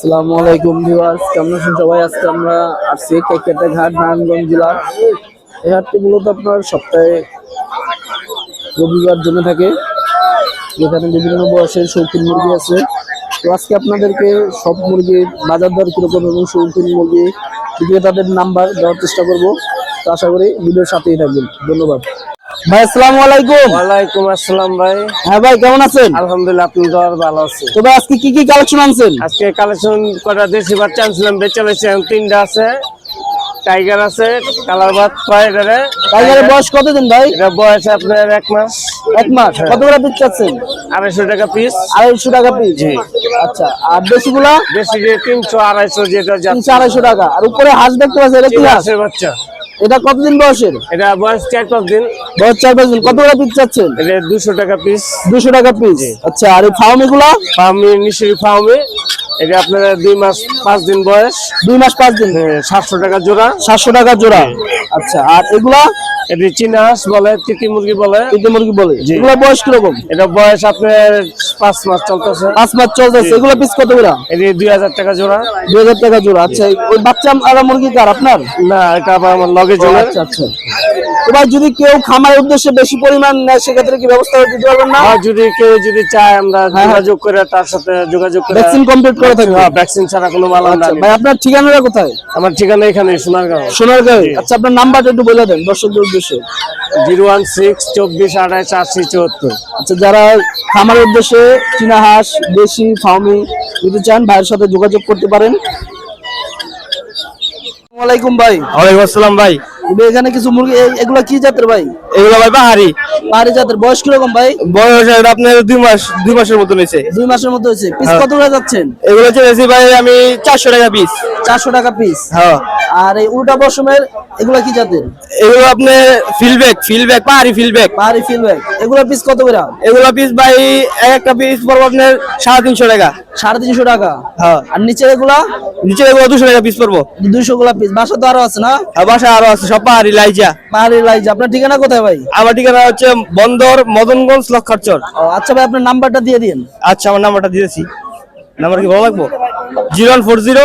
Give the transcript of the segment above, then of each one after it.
আসসালামু আলাইকুম ভিউয়ার্স, কেমন আছেন সবাই? আজকে আমরা আসছি কেকেটা ঘাট, নারায়ণগঞ্জ জেলা। এই হাটটি মূলত আপনার সপ্তাহে রবিবার জন্য থাকে। যেখানে বিভিন্ন বয়সের শৌখিন মুরগি আছে। তো আজকে আপনাদেরকে সব মুরগির বাজার দর কীরকম এবং শৌখিন মুরগি তাদের নাম্বার দেওয়ার চেষ্টা করব। তো আশা করি ভিডিওর সাথেই থাকবেন। ধন্যবাদ। ভাই আসসালামু আলাইকুম। ওয়ালাইকুম আসসালাম ভাই। হ্যাঁ ভাই কেমন আছেন? আলহামদুলিল্লাহ আপনি আর ভালো আছে তো ভাই আজকে কি কি কালেকশন আনছেন? আজকে কালেকশন কটা দেশি বাচ্চা আনছিলাম বেচে লেছি তিনটা আছে। টাইগার আছে কালার বাদ এটারে টাইগারের বয়স কতদিন ভাই? এটা বয়স আপনার এক মাস। এক মাস। কত করে পিস চাচ্ছেন? আড়াইশো টাকা পিস। আড়াইশো টাকা পিস? জি। আচ্ছা আর দেশিগুলা? বেশি যে তিনশো আড়াইশো যেটা তিনশো আড়াইশো টাকা। আর উপরে হাঁস দেখতে পাচ্ছি এটা কি তিন হাঁস? বাচ্চা। এটা কতদিন বয়সের? এটা বয়স চার পাঁচ দিন। বয়স চার পাঁচ দিন। কত করে পিস চাচ্ছেন? এটা দুশো টাকা পিস দুশো টাকা পিস আচ্ছা আর এই ফার্মি গুলা? ফার্মি নিশ্চয়ই ফার্মি এটা আপনার দুই মাস পাঁচ দিন বয়স। দুই মাস পাঁচ দিন। সাতশো টাকা জোড়া। সাতশো টাকা জোড়া। আচ্ছা আর এগুলা? এটি চীনা হাঁস বলে তিতি মুরগি বলে। তিনটে মুরগি বলে। এগুলা বয়স কীরকম? এটা বয়স আপনার পাঁচ মাস চলতেছে। পাঁচ মাস চলতেছে। এগুলা পিস কত করে? এটি দুই হাজার টাকা জোড়া। দুই হাজার টাকা জোড়া। আচ্ছা ওই বাচ্চা আর মুরগি কার? আপনার? না এটা আবার আমার লগে জোড়া। আচ্ছা আচ্ছা। এবার যদি কেউ খামারের উদ্দেশ্যে বেশি পরিমাণ নেয় সেক্ষেত্রে কি ব্যবস্থা দিতে পারবেন না? যদি কেউ যদি চায় আমরা যোগাযোগ করে তার সাথে যোগাযোগ করে ভ্যাকসিন কমপ্লিট করে থাকবে। হ্যাঁ ভ্যাকসিন ছাড়া কোনো মাল আমরা আচ্ছা। ভাই আপনার ঠিকানাটা কোথায়? আমার ঠিকানা এখানে সোনারগাঁও। সোনারগাঁও। আচ্ছা আপনার নাম্বারটা একটু বলে দেন দর্শকদের উদ্দেশ্যে। জিরো ওয়ান সিক্স চব্বিশ আঠাশ আশি চুয়াত্তর। আচ্ছা যারা খামারের উদ্দেশ্যে চীনা হাঁস দেশি ফার্মি নিতে চান ভাইয়ের সাথে যোগাযোগ করতে পারেন। ভাই। ওয়ালাইকুম আসসালাম ভাই। এখানে কিছু মুরগি এগুলা কি জাতের ভাই? এগুলো ভাই পাহাড়ি। পাহাড়ি জাতের। বয়স কীরকম ভাই? বয়স আপনার দুই মাস দুই মাসের মতন হয়েছে। দুই মাসের মতো হয়েছে। পিস হ্যাঁ। কত করে যাচ্ছেন? এগুলো চলেছি ভাই আমি চারশো টাকা পিস। চারশো টাকা পিস। হ্যাঁ। আর এই উল্টা পশমের এগুলা কি জাতের? এগুলো আপনার ফিলব্যাক ফিলব্যাক পাহাড়ি ফিলব্যাক পাহাড়ি ফিলব্যাক এগুলা পিস কত করে? এগুলো পিস ভাই এক একটা পিস পড়ব আপনার সাড়ে তিনশো টাকা। সাড়ে তিনশো টাকা? হ্যাঁ। আর নিচের এগুলা? নিচে এগুলো দুশো টাকা পিস পড়ব। দুইশো গুলা পিস বাসা তো আরও আছে না? বাসা আরও আছে সব পাহাড়ি লাইজা। পাহাড়ি লাইজ। আপনার ঠিকানা কোথায় ভাই? আমার ঠিকানা হচ্ছে বন্দর মদনগঞ্জ লক্ষারচর। আচ্ছা ভাই আপনার নাম্বারটা দিয়ে দিন। আচ্ছা আমার নাম্বারটা দিয়েছি। নাম্বার কি ভালো লাগবো? Zero one four zero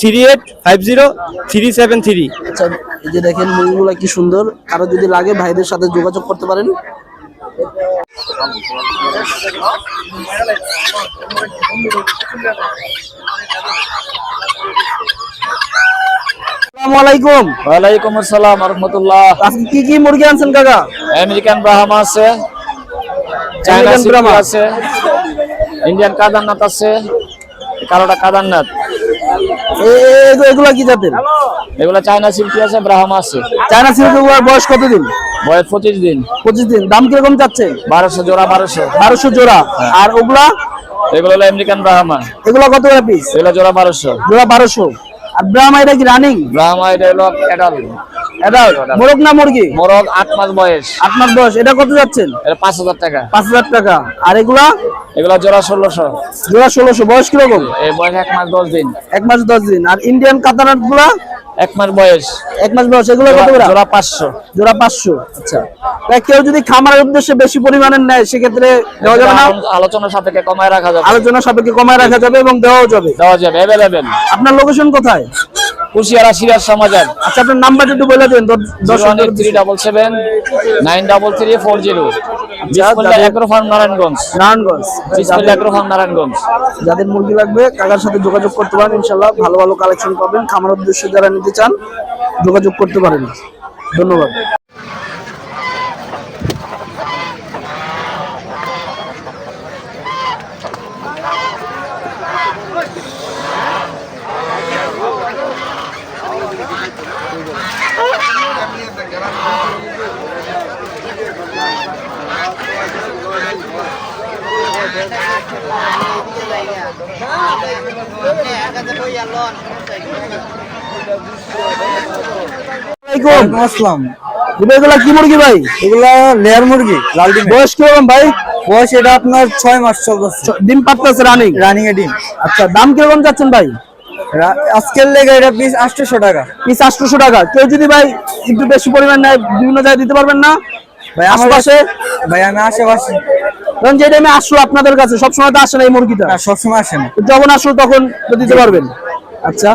three eight five zero three seven three. আচ্ছা এই যে দেখেন মুরগিগুলো কি সুন্দর। কারও যদি লাগে ভাইদের সাথে যোগাযোগ করতে পারেন। আসসালামু আলাইকুম। ওয়ালাইকুম আসসালাম রহমতুল্লাহ আজকে কি কি মুরগি আনছেন কাকা? আমেরিকান ব্রাহ্মা আছে চাইনা ব্রাহ্মা আছে ইন্ডিয়ান কাদারনাথ আছে কালোটা কাদারনাথ। এগুলা কি জাতের? এগুলা চায়না সিল্কি আছে ব্রাহ্মা আছে চায়না সিল্কি বয়স কতদিন? বয়স পঁচিশ দিন। পঁচিশ দিন। দাম কীরকম যাচ্ছে বারোশো জোড়া বারোশো। বারোশো জোড়া। আর ওগুলা? এগুলো হলো আমেরিকান ব্রাহ্মা। এগুলা কত করে পিস এগুলো জোড়া বারোশো। জোড়া বারোশো। আর ব্রাহ্মা এটা কি রানিং ব্রাহ্মা এটা হলো এডাল এটা মোরগ না মুরগি? মোরগ আট মাস বয়স। আট মাস বয়স। এটা কত যাচ্ছেন? এটা পাঁচ হাজার টাকা। পাঁচ হাজার টাকা। আর এগুলা? এগুলো জোড়া ষোলোশো। জোড়া ষোলোশো। বয়স কীরকম? বয়স এক মাস দশ দিন। এক মাস দশ দিন। আর ইন্ডিয়ান কাতানাটগুলা এক মাস বয়স। এক মাস বয়স। এগুলো কত করে? জোড়া পাঁচশো। জোড়া পাঁচশো। আচ্ছা। কেউ যদি খামারের উদ্দেশ্যে বেশি পরিমাণের নেয় সেক্ষেত্রে দেওয়া যাবে না? আলোচনা সাপেক্ষে কমায় রাখা যাবে। আলোচনা সাপেক্ষে কমায় রাখা যাবে এবং দেওয়াও যাবে। দেওয়া যাবে। আপনার লোকেশন কোথায়? কুশিয়ারা সিরাজ সমাজার। আচ্ছা আপনার নাম্বারটা একটু বলে দেন three double seven nine double three four zero. Agro Narayanganj. Narayanganj. Narayanganj. যাদের মুরগি লাগবে কাকার সাথে যোগাযোগ করতে পারেন ইনশাল্লাহ ভালো ভালো কালেকশন পাবেন। খামার উদ্দেশ্যে যারা নিতে চান যোগাযোগ করতে পারেন। ধন্যবাদ। আসসালাম এগুলা কি মুরগি ভাই? এগুলা লেয়ার মুরগি লাল ডিম। বয়স কীরকম ভাই? বয়স এটা আপনার ছয় মাস চলতেছে ডিম পাততেছে রানিং রানিং এ ডিম। আচ্ছা দাম কীরকম যাচ্ছেন ভাই? আজকের লেগে এটা পিস আটশোশো টাকা। পিস আটশোশো টাকা। কেউ যদি ভাই একটু বেশি পরিমাণ নেয় বিভিন্ন জায়গায় দিতে পারবেন না। ভাই আমার আশেপাশে? ভাই আমি আশেপাশে। ধরুন যে টাইমে আসলো আপনাদের কাছে সবসময় তো আসে না এই মুরগিটা। সবসময় আসে না। যখন আসলো তখন দিতে পারবেন। আচ্ছা।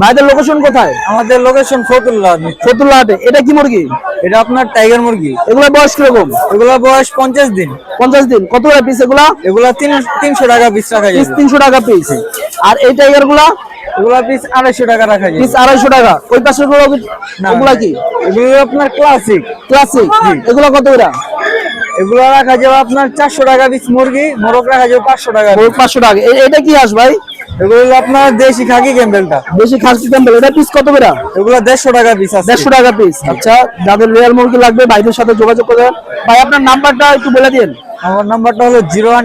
ভাইদের লোকেশন কোথায়? আমাদের লোকেশন ফতুল্লাহ ফতুল্লা হাটে। এটা কি মুরগি? এটা আপনার টাইগার মুরগি। এগুলো বয়স কীরকম? এগুলা বয়স পঞ্চাশ দিন। পঞ্চাশ দিন। কত করে পিস এগুলা? এগুলা তিন তিনশো টাকা পিস রাখা পিস তিনশো টাকা পিস আর এই টাইগারগুলা? এগুলা পিস আড়াইশো টাকা রাখা পিস টাকা। ওই পাশে গুলো না, ওগুলা কি? এগুলো আপনার ক্লাসিক ক্লাসিক এগুলো কত করে? এগুলো রাখা যাবে আপনার চারশো টাকা পিস মুরগি মোরগ রাখা যাবে পাঁচশো টাকা piece। পাঁচশো টাকা। এটা কি হাঁস ভাই? এগুলো আপনার দেশি খাকি ক্যাম্বেলটা। বেশি খাসি ক্যাম্বেল। এটা পিস কত করে? এগুলো দেড়শো টাকা পিস আছে। টাকা পিস আচ্ছা যাদের রেয়ার মুরগি লাগবে ভাইদের সাথে যোগাযোগ করবেন। ভাই আপনার নাম্বারটা একটু বলে দিন। আমার নাম্বারটা হলো জিরো ওয়ান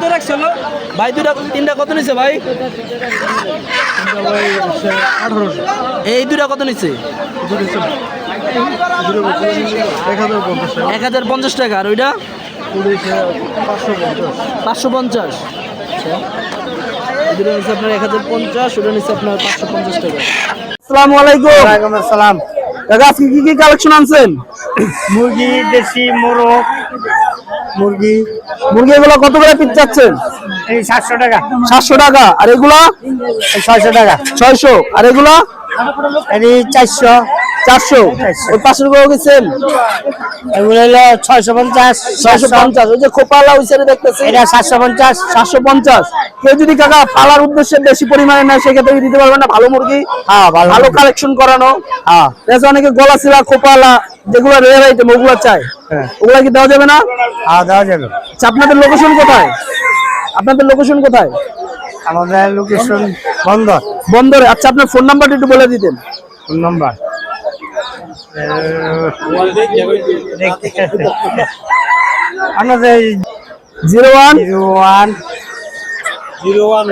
কত রাখছিল ভাই দুটা তিনটা কত নিছে ভাই? এই দুটা কত নিছে? এক হাজার পঞ্চাশ টাকা আর ওইটা? পাঁচশো পঞ্চাশ। আচ্ছা। দুটো নিচ্ছে আপনার এক হাজার পঞ্চাশ ওটা নিচ্ছে আপনার পাঁচশো পঞ্চাশ টাকা। আসসালামু আলাইকুম। সালাম দাদা আজকে কি কি কালেকশন আনছেন? মুরগি দেশি মোরগ মুরগি। মুরগি এগুলো কত করে পিস চাচ্ছেন? এই সাতশো টাকা। সাতশো টাকা। আর এগুলা? ছয়শো টাকা। ছয়শো। আর এগুলা? এই চারশো। চারশো। ওই পাঁচশো টাকা গেছেন এগুলো হলো ছয়শো পঞ্চাশ। ছয়শো পঞ্চাশ। ওই যে খোপালা ওই সাইডে দেখতেছি। এটা সাতশো পঞ্চাশ। সাতশো পঞ্চাশ। কেউ যদি কাকা পালার উদ্দেশ্যে বেশি পরিমাণে নেয় সেক্ষেত্রে দিতে পারবেন না? ভালো মুরগি? হ্যাঁ ভালো ভালো কালেকশন করানো। হ্যাঁ। অনেকে গলা ছিলা খোপালা যেগুলো রেয়ার আইটেম ওগুলো চাই। হ্যাঁ। ওগুলা কি দেওয়া যাবে না? হ্যাঁ দেওয়া যাবে। আচ্ছা, আপনাদের লোকেশন কোথায়? আপনাদের লোকেশন কোথায়? আমাদের লোকেশন বন্ধ বন্দরে। আচ্ছা আপনার ফোন নাম্বারটা একটু বলে দিতেন। ফোন নাম্বার আমাদের zero one zero one zero one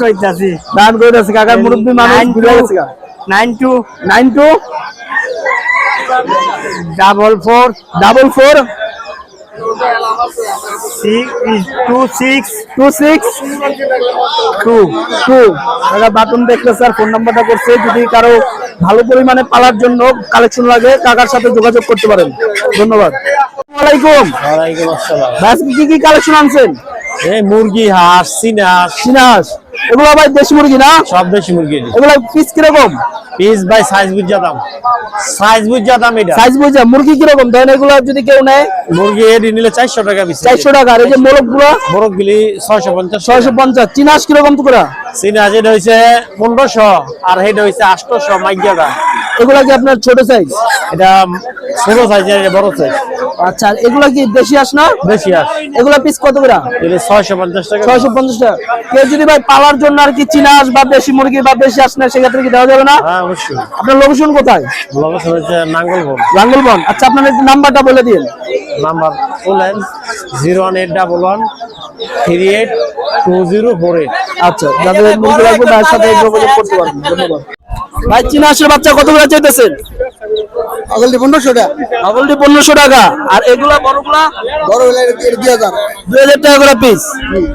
কইতাছি। দান করে আছে কাকার মুরব্বী মানুষ ভুলে nine two nine two double four double four six two six two six two two দাদা বাটন দেখলে স্যার ফোন নাম্বারটা করছে। যদি কারও ভালো পরিমাণে পালার জন্য কালেকশন লাগে কাকার সাথে যোগাযোগ করতে পারেন। ধন্যবাদ। ওয়ালাইকুম ওয়ালাইকুম আসসালাম। কি কি কালেকশন আনছেন? এই মুরগি হাঁস চীনা হাঁস চিনাস এগুলো ভাই দেশি মুরগি না? সব দেশি মুরগি এগুলো পিস কীরকম? পিস বাই সাইজ বুঝা দাম সাইজ বুঝা দাম এটা। সাইজ বুঝা মুরগি কীরকম? ধরেন এগুলো যদি কেউ নেয়? মুরগি এডি নিলে চারশো টাকা পিস চারশো টাকা। আর এই যে মোরগগুলো বরফ গিলি ছয়শো পঞ্চাশ। ছয়শো পঞ্চাশ। চিনাস কীরকম তো করা চীনা এটা হয়েছে পনেরোশো। আর এটা হয়েছে আষ্টশো মাইকিয়াটা এগুলা কি আপনার ছোট সাইজ এটা ছোট সাইজ বড় সাইজ আচ্ছা এগুলা কি দেশি আস না? বেশি আস এগুলা পিস কত করে? এটা ছয়শো পঞ্চাশ টাকা। ছয়শো পঞ্চাশ টাকা। কেউ যদি ভাই পালার জন্য আর কি চীনা হাঁস বা দেশি মুরগি বা দেশি হাঁস নেয় সেক্ষেত্রে কি দেওয়া যাবে না? হ্যাঁ অবশ্যই। আপনার লোকেশন কোথায়? লোকেশন হচ্ছে নাঙ্গলবন। লাঙ্গলবন আচ্ছা আপনার নাম্বারটা বলে দিন। নাম্বার বলেন zero one eight double one three eight two zero four eight আচ্ছা যাদের তার সাথে যোগাযোগ করতে পারবেন। ধন্যবাদ। ভাই চীনা হাঁসের বাচ্চা কত করে চাইতেছেন? আগলটি পনেরোশো টাকা। আগলটি পনেরোশো টাকা। আর এগুলা বড়গুলা? বড় হলে এটা দুই হাজার। দুই হাজার টাকা করে পিস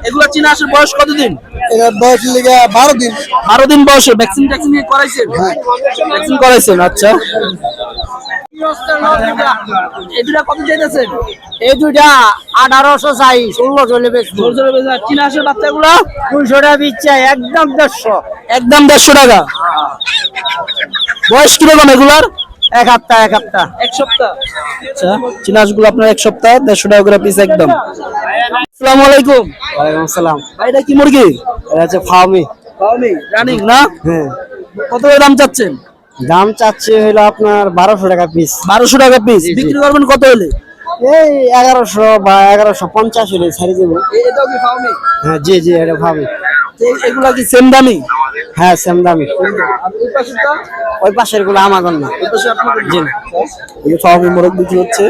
এগুলা চীনা হাঁসের বয়স কতদিন? বয়স লেগে বারো দিন। বারো দিন বয়সে। ভ্যাকসিন ট্যাকসিন করাইছেন? ভ্যাকসিন করাইছেন আচ্ছা। এই দুটা কত চাইতেছেন? এই দুইটা আঠারোশো চাই ষোলো চলে বেশ। চীনা হাঁসের বাচ্চাগুলা? দুইশো টাকা একদম দেড়শো। একদম দেড়শো টাকা। বয়স কীরকম এগুলার? এক সপ্তাহ এক সপ্তাহ এক সপ্তাহ। আচ্ছা চীনা হাঁসগুলো আপনার এক সপ্তাহ দেড়শো টাকা করে পিস একদম। আসসালামু আলাইকুম। ওয়ালাইকুম আসসালাম। ভাই এটা কি মুরগি? এটা হচ্ছে ফার্মি পাওনি রানিং না? হ্যাঁ। কত করে দাম চাচ্ছেন? দাম চাচ্ছে হলো আপনার বারোশো টাকা পিস বারোশো টাকা পিস বিক্রি করবেন কত হলে? এই এগারোশো বা এগারোশো পঞ্চাশ হলে ছাড়ি দেবো। এটাও কি পাওনি হ্যাঁ জি জি এটা ফার্মি এগুলা কি সেম দামি হ্যাঁ সেম দামি ওই পাশেরগুলো আমাগর না। জি। এই মোরগ বিক্রি হচ্ছে।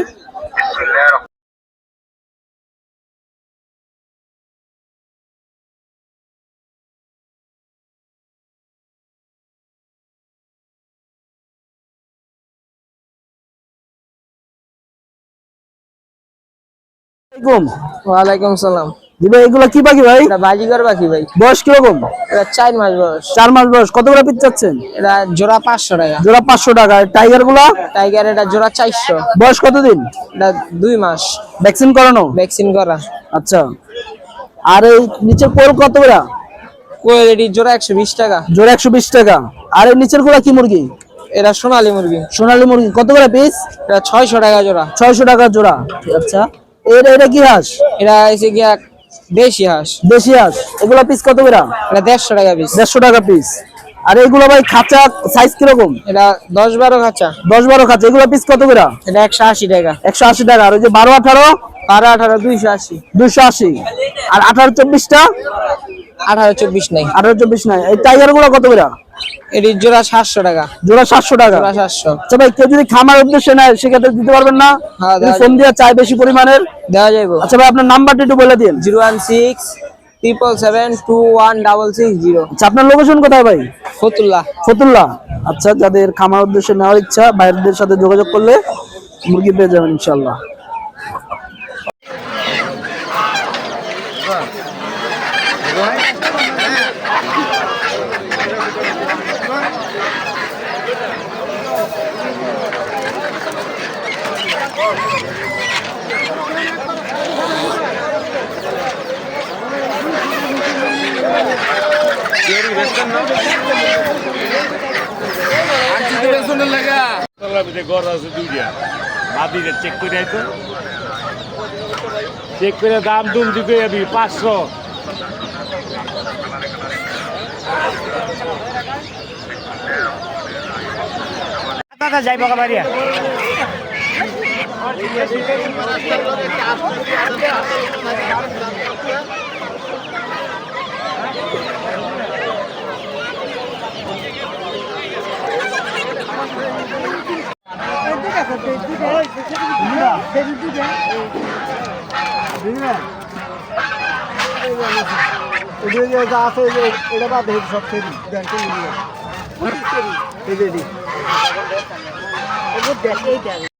ওয়ালাইকুম সালাম। জি ভাই এগুলো কি পাখি ভাই? এটা বাজিগর পাখি ভাই। বয়স কীরকম? এটা চার মাস বয়স। মাস বয়স। কত করে পিস চাচ্ছেন? এটা জোড়া পাঁচশো টাকা। জোড়া পাঁচশো টাকা। টাইগারগুলা? টাইগার এটা জোড়া চারশো। বয়স কতদিন? এটা মাস। ভ্যাকসিন করানো? ভ্যাকসিন করা। আচ্ছা। আর এই নিচের পোল কত করে? কোয়েল এটি জোড়া একশো বিশ টাকা। জোড়া একশো বিশ টাকা। আর এই নিচেরগুলা কি মুরগি? এটা সোনালী মুরগি। সোনালী মুরগি। কত করে পিস এটা ছয়শো টাকা জোড়া। ছয়শো টাকা জোড়া। আচ্ছা। এটা এটা কি হাঁস? এটা এসে গিয়া দেশি হাঁস। দেশি হাঁস। এগুলা পিস কত করে? এটা দেড়শো টাকা পিস দেড়শো টাকা পিস আর এগুলো ভাই খাঁচা সাইজ কীরকম? এটা দশ বারো খাঁচা। দশ বারো খাঁচা। এগুলো পিস কত করে? এটা একশো আশি টাকা। একশো আশি টাকা। আর ওই যে বারো আঠারো? বারো আঠারো দুইশো আশি। দুইশো আশি। আর আঠারো চব্বিশটা? আঠারো চব্বিশ নাই। আঠারো চব্বিশ নাই। এই টাইগারগুলো কত করে? এটি জোড়া সাতশো টাকা। জোড়া সাতশো টাকা। জোড়া সাতশো। আচ্ছা ভাই কেউ যদি খামার উদ্দেশ্যে নেয় সেক্ষেত্রে দিতে পারবেন না? হ্যাঁ, ফোন দিয়ে চাই বেশি পরিমাণের? দেওয়া যাইব। আচ্ছা ভাই আপনার নাম্বারটা একটু বলে দিন। Zero one six triple seven two one double six zero. আচ্ছা আপনার লোকেশন কোথায় ভাই? ফতুল্লা। ফতুল্লাহ আচ্ছা যাদের খামার উদ্দেশ্যে নেওয়ার ইচ্ছা বাইরের সাথে যোগাযোগ করলে মুরগি পেয়ে যাবেন ইনশাল্লাহ চেক করে দাম দুম দিকে পাঁচশো। দাদা যাইব বাড়িয়া আছে